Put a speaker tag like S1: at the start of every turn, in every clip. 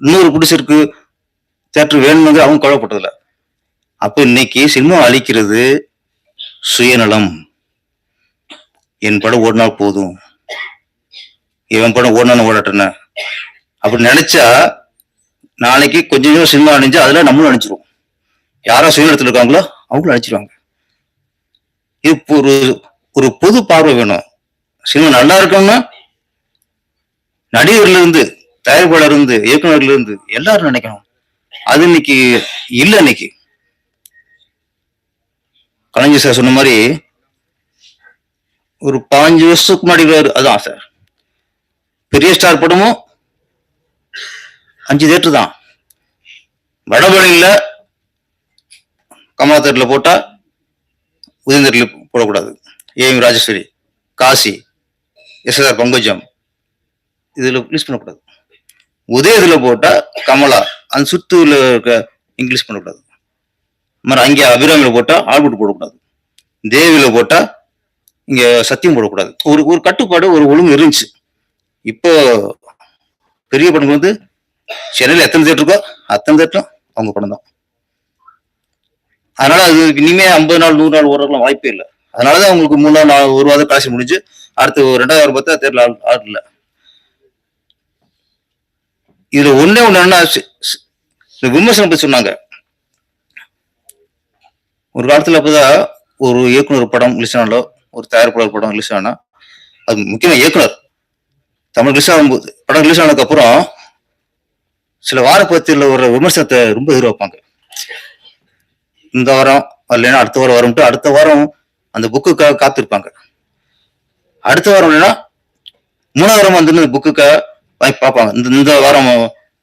S1: இன்னொரு குடிசிற்கு தேட்டர் வேணுங்க அவங்க கவலைப்பட்டதில்ல. அப்ப இன்னைக்கு சினிமா அழிக்கிறது சுயநலம். என் படம் ஓடினா போதும். இவன் படம் ஓடணும்னு ஓடட்டன அப்படி நினைச்சா நாளைக்கு கொஞ்சம் கொஞ்சம் சினிமா அணிஞ்சு அதுல நம்மளும் அணிச்சிருவோம் யாரோ சுயநலத்தில் இருக்காங்களோ அவங்களும் நினைச்சிருவாங்க இது இப்போ ஒரு ஒரு பொது பார்வை வேணும். சினிமா நல்லா இருக்கணும்னா நடிகர்ல இருந்து தயாரிப்பாளர் இருந்து இயக்குநர்கள் இருந்து எல்லாரும் நினைக்கணும். அது இன்னைக்கு இல்ல இன்னைக்கு. கலைஞர் சார் சொன்ன மாதிரி ஒரு பாஞ்சு வருஷத்துக்கு முன்னாடி அதான் சார் பெரிய ஸ்டார் படமும் அஞ்சு தேட்டர் தான். வடபழனியில் கமலா தேட்டரில் போட்டா உதயம் போடக்கூடாது. A M Rajeswari Kasi SSR Pankajam இதுல ரிலீஸ் பண்ணக்கூடாது. உதயத்துல போட்டா கமலா. அந்த சுத்துல இருக்க இங்கிலீஷ் பண்ணக்கூடாது. மாதிரி அங்கே அபிராமியில் போட்டால் ஆல்புட் போடக்கூடாது. தேவியில் போட்டால் இங்கே சத்தியம் போடக்கூடாது. ஒரு ஒரு கட்டுப்பாடு ஒரு ஒழுங்கு இருந்துச்சு. இப்போ பெரிய படம் வந்து சென்னையில் எத்தனை தேட்டர் இருக்கோ அத்தனை தேட்டரும் அவங்க படம் தான். அதனால அது இனிமே ஐம்பது நாள் நூறு நாள் ஓடுறதுலாம் வாய்ப்பே இல்லை. அதனாலதான் உங்களுக்கு மூணு நாள் ஒரு வாரம் காசு முடிஞ்சு அடுத்து ரெண்டாவது ரெண்டாயிரம் பார்த்தா தேட்டரில் ஆள் ஆள் இல்லை. இதுல ஒண்ணே ஒண்ணு என்ன விமர்சனம் பத்தி சொன்னாங்க. ஒரு காலத்துல அப்பதான் ஒரு இயக்குனர் படம் ரிலீஸ் ஆனாலோ ஒரு தயாரிப்பாளர் படம் ரிலீஸ் ஆனா அது முக்கியமா இயக்குனர். தமிழ் ரிலீஸ் ஆகும்போது படம் ரிலீஸ் ஆனதுக்கு அப்புறம் சில வாரப்பத்தியில் வர விமர்சனத்தை ரொம்ப எதிர்பார்ப்பாங்க. இந்த வாரம் இல்லைன்னா அடுத்த வாரம் வரும்ட்டு அடுத்த வாரம் அந்த புக்குக்காக காத்திருப்பாங்க. அடுத்த வாரம் இல்லைன்னா மூணாவது வாரம் வந்து புக்குக்காக பார்ப்பாங்க. இந்த இந்த வாரம்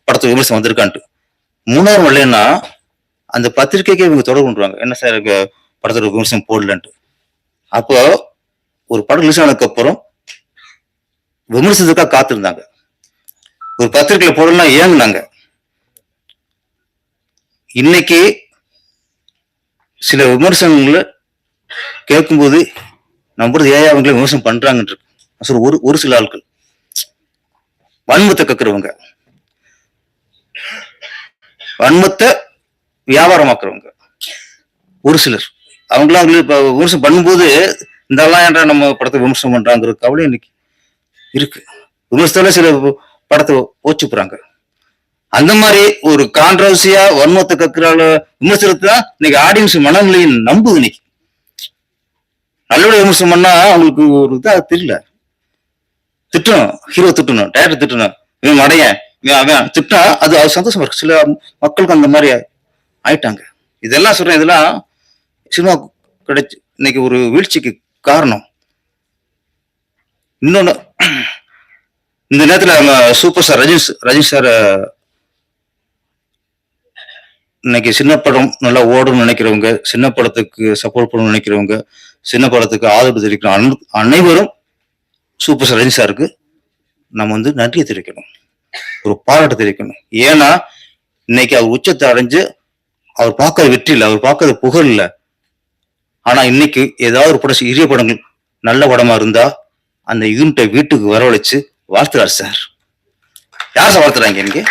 S1: படத்துக்கு விமர்சனம் வந்திருக்கான்ட்டு. மூணாவது இல்லைன்னா அந்த பத்திரிக்கைக்கே இவங்க தொடர்பு கொண்டுருவாங்க. என்ன சார் படத்தோட விமர்சனம் போடலன்ட்டு. அப்போ ஒரு படம் ரிலீஸ் ஆனதுக்கு அப்புறம் விமர்சனத்துக்காக காத்திருந்தாங்க. ஒரு பத்திரிகையில போடலாம் ஏங்குனாங்க. இன்னைக்கு சில விமர்சனங்களை கேட்கும்போது நம்புறது ஏன் அவங்களே விமர்சனம் பண்றாங்கன்னு ஒரு ஒரு சில ஆட்கள். வன்மத்தை கக்குறவங்க. வன்மத்தை வியாபாரமாக்குறவங்க. ஒரு சிலர். அவங்களாம் அவங்களே இப்ப விமர்சனம் பண்ணும்போது இந்த எல்லாம் ஏன்டா நம்ம படத்தை விமர்சனம் பண்றாங்கிற கவலை இன்னைக்கு இருக்கு. விமர்சனத்துல சில படத்தை போச்சுப்புறாங்க போறாங்க. அந்த மாதிரி ஒரு கான்ட்ரவர்சியா வன்மத்தை கக்குறால விமர்சனத்தை தான் இன்னைக்கு ஆடியன்ஸ் மனநிலையை நம்புது இன்னைக்கு. நல்லபடியா விமர்சனம் பண்ணா அவங்களுக்கு ஒரு இதாக தெரியல. திட்டணும். ஹீரோ திட்டணும். டேரக்டர் திட்டணும். இவன் மடையன் இவன் அவன் திட்டா அது அது சந்தோஷமா இருக்கு. சில மக்களுக்கு அந்த மாதிரி ஆயிட்டாங்க. இதெல்லாம் சொல்றேன். இதெல்லாம் சினிமா கிடைச்சு இன்னைக்கு ஒரு வீழ்ச்சிக்கு காரணம். இன்னொன்னு இந்த நேரத்தில் அவங்க super star Rajini Rajini sir இன்னைக்கு சின்ன படம் நல்லா ஓடணும்னு நினைக்கிறவங்க சின்ன படத்துக்கு சப்போர்ட் பண்ணணும்னு நினைக்கிறவங்க சின்ன படத்துக்கு ஆதரவு தெரிவிக்கிற அனைவரும் சூப்பர் ஸ்டார் சாருக்கு நம்ம வந்து நன்றியை தெரிவிக்கணும். ஒரு பாராட்டு தெரிவிக்கணும். ஏன்னா இன்னைக்கு அவர் உச்சத்தை அடைஞ்சு அவர் பார்க்காத வெற்றி இல்லை அவர் பார்க்காத புகழ் இல்லை. ஆனா இன்னைக்கு ஏதாவது ஒரு படம் சிறிய படங்கள் நல்ல படமா இருந்தா அந்த யூனிட்டை வீட்டுக்கு வரவழைச்சு வாழ்த்துறார் சார் யார் சார் வாழ்த்துறாங்க எனக்கு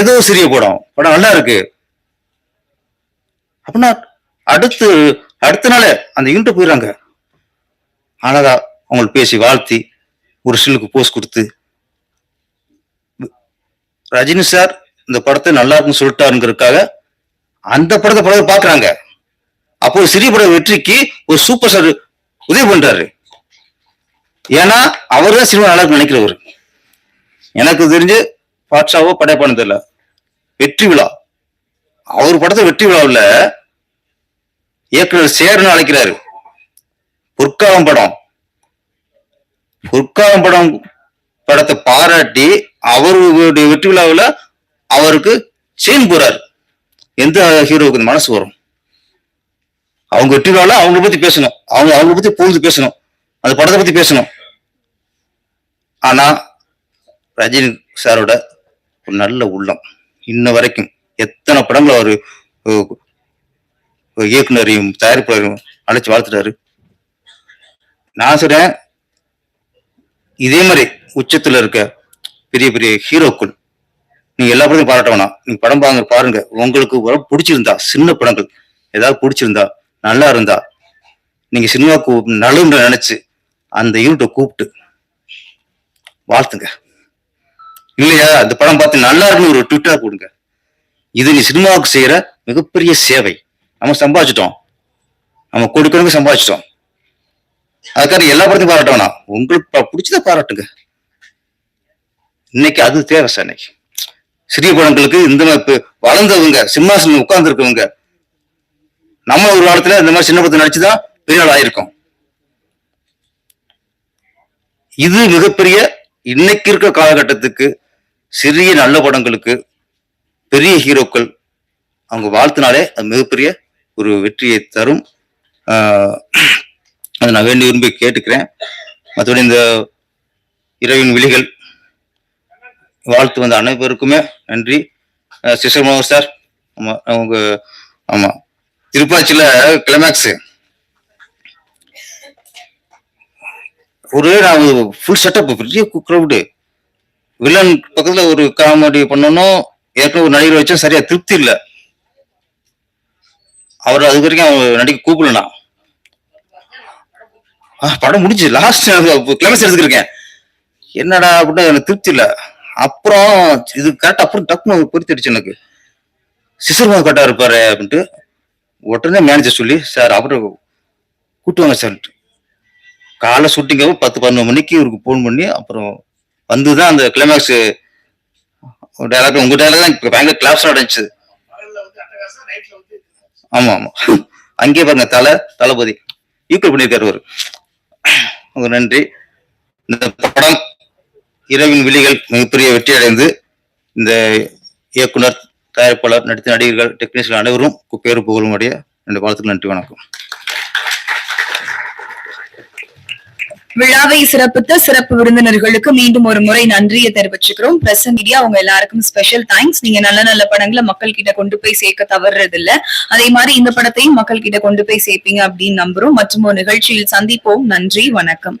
S1: ஏதோ சிறிய படம். படம் நல்லா இருக்கு. அப்படின்னா அடுத்து அடுத்த நாளே அந்த யூனிட்டை போயிடுறாங்க. அழகா அவங்களுக்கு பேசி வாழ்த்தி ஒரு சிலுக்கு போஸ் கொடுத்து. ரஜினி சார் இந்த படத்தை நல்லா இருக்குன்னு சொல்லிட்டாருங்கிறதுக்காக அந்த படத்தை படத்தை பாக்குறாங்க அப்போ ஒரு சிறிய பட வெற்றிக்கு ஒரு சூப்பர் ஸ்டார் உதவி பண்றாரு. ஏன்னா அவர் தான் சினிமா நல்லா இருக்குன்னு நினைக்கிறவர். எனக்கு தெரிஞ்சு பாட்ஷாவோ படைப்பானது தெரியல. வெற்றி விழா. அவர் படத்தை வெற்றி விழாவில் இயக்குனர் சேர்னு அழைக்கிறாரு. பொற்காலம் படம். பொற்காலம் படம் படத்தை பாராட்டி அவருடைய வெற்றி விழாவில் அவருக்கு செயின் போறார். எந்த ஹீரோவுக்கு இந்த மனசு வரும்? அவங்க வெற்றி விழாவில் அவங்கள பத்தி பேசணும். அவங்க அவங்கள பத்தி புகழ்ந்து பேசணும். அந்த படத்தை பத்தி பேசணும். ஆனா ரஜினி சாரோட ஒரு நல்ல உள்ளம். இன்ன வரைக்கும் எத்தனை படங்கள் அவர் இயக்குனரையும் தயாரிப்பாளரையும் அழைச்சி வாழ்த்துட்டாரு நான் சொல்றேன் இதே மாதிரி உச்சத்துல இருக்க பெரிய பெரிய ஹீரோக்கள் நீங்க எல்லா படத்தையும் பாராட்ட வேணாம். நீங்க படம் பாருங்க பாருங்க. உங்களுக்கு ஒரு பிடிச்சிருந்தா சின்ன படங்கள் ஏதாவது பிடிச்சிருந்தா நல்லா இருந்தா நீங்க சினிமாவுக்கு நலுன்ற நினைச்சு அந்த யூனிட்டை கூப்பிட்டு வாழ்த்துங்க. இல்லையா? அந்த படம் பார்த்து நல்லா இருக்குன்னு ஒரு ட்விட்டர் கொடுங்க இது நீ சினிமாவுக்கு செய்யற மிகப்பெரிய சேவை. நம்ம சம்பாதிச்சிட்டோம். நம்ம கொடுக்கணுங்க சம்பாதிச்சிட்டோம். அதுக்காக எல்லா படத்தையும் பாராட்ட வேணாம் உங்களுக்கு பிடிச்சத பாராட்டுங்க. இன்னைக்கு அது தேவை சார் இன்னைக்கு. சிறிய படங்களுக்கு இந்த மாதிரி வளர்ந்தவங்க சிம்மாசனம் உட்கார்ந்து இருக்கவங்க நம்ம ஒரு காலத்துல இந்த மாதிரி சின்ன படத்தை நடிச்சுதான் பெரிய ஆள் ஆயிருக்கோம். இது மிகப்பெரிய இன்னைக்கு இருக்க காலகட்டத்துக்கு சிறிய நல்ல படங்களுக்கு பெரிய ஹீரோக்கள் அவங்க வாழ்த்தினாலே அது மிகப்பெரிய ஒரு வெற்றியை தரும். ஆஹ் அதை நான் வேண்டி விரும்பி கேட்டுக்கிறேன். மற்றபடி இந்த இரவின் விழிகள் வாழ்த்து வந்த அனைவருக்குமே நன்றி. சிஸ்டர் மனோகர் சார் ஆமா அவங்க ஆமா. திருப்பாச்சியில் கிளைமேக்ஸு ஒரு நான் ஃபுல் செட்டப் பெரிய க்ரௌடு வில்லன் பக்கத்துல ஒரு காமெடி பண்ணணும் ஏற்கனவே ஒரு நடிகர் வச்சா சரியா திருப்தி இல்லை. அவர் அது வரைக்கும் அவர் நடிக்க கூப்பிடலாம் படம் முடிஞ்சு லாஸ்ட் கிளைமேக்ஸ் எடுத்துருக்கேன் என்னடா அப்படின்னு எனக்கு திருப்தி இல்லை. அப்புறம் இது கரெக்டாக அப்புறம் டக்குனு பொறுத்திடுச்சு எனக்கு. சிசுர்மா கரெக்டாக இருப்பாரு அப்படின்ட்டு உடனே மேனேஜர் சொல்லி சார் அப்புறம் கூட்டுவாங்க சார். காலை ஷூட்டிங்க பத்து பதினொன்று மணிக்கு இவருக்கு ஃபோன் பண்ணி அப்புறம் வந்து தான் அந்த கிளைமேக்ஸ் டைலாக் உங்கள் டைலாக் தான் பயங்கர கிளாப்ஸ் நடந்துச்சு ஆமாம் ஆமாம் அங்கேயே பாருங்க தலை தளபதி. ஈக்குவல் பண்ணியிருக்காரு அவரு. மிக நன்றி. இந்த படம் இரவின் விழிகள் மிகப்பெரிய வெற்றி அடைந்து இந்த இயக்குனர் தயாரிப்பாளர் நடித்த நடிகர்கள் டெக்னீஷியன் அனைவரும் பேரு புகழும் அடைய ரெண்டு வாழ்த்துக்கு நன்றி வணக்கம்.
S2: விழாவை சிறப்பித்த சிறப்பு விருந்தினர்களுக்கு மீண்டும் ஒரு முறை நன்றியை தெரிவிச்சுக்கிறோம். பிரஸ் மீடியா அவங்க எல்லாருக்கும் ஸ்பெஷல் தேங்க்ஸ் நீங்க நல்ல நல்ல படங்களை மக்கள் கிட்ட கொண்டு போய் சேர்க்க தவறுறது இல்ல அதே மாதிரி இந்த படத்தையும் மக்கள் கிட்ட கொண்டு போய் சேர்ப்பீங்க அப்படின்னு நம்புறோம். மற்றும் ஒரு நிகழ்ச்சியில் சந்திப்போம். நன்றி வணக்கம்.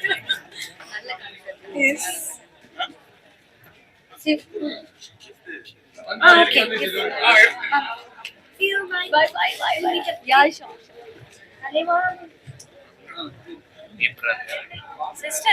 S2: Yes. See, Ah,
S3: okay. Ah, feel my Bye bye bye bye. Yeah, Sister,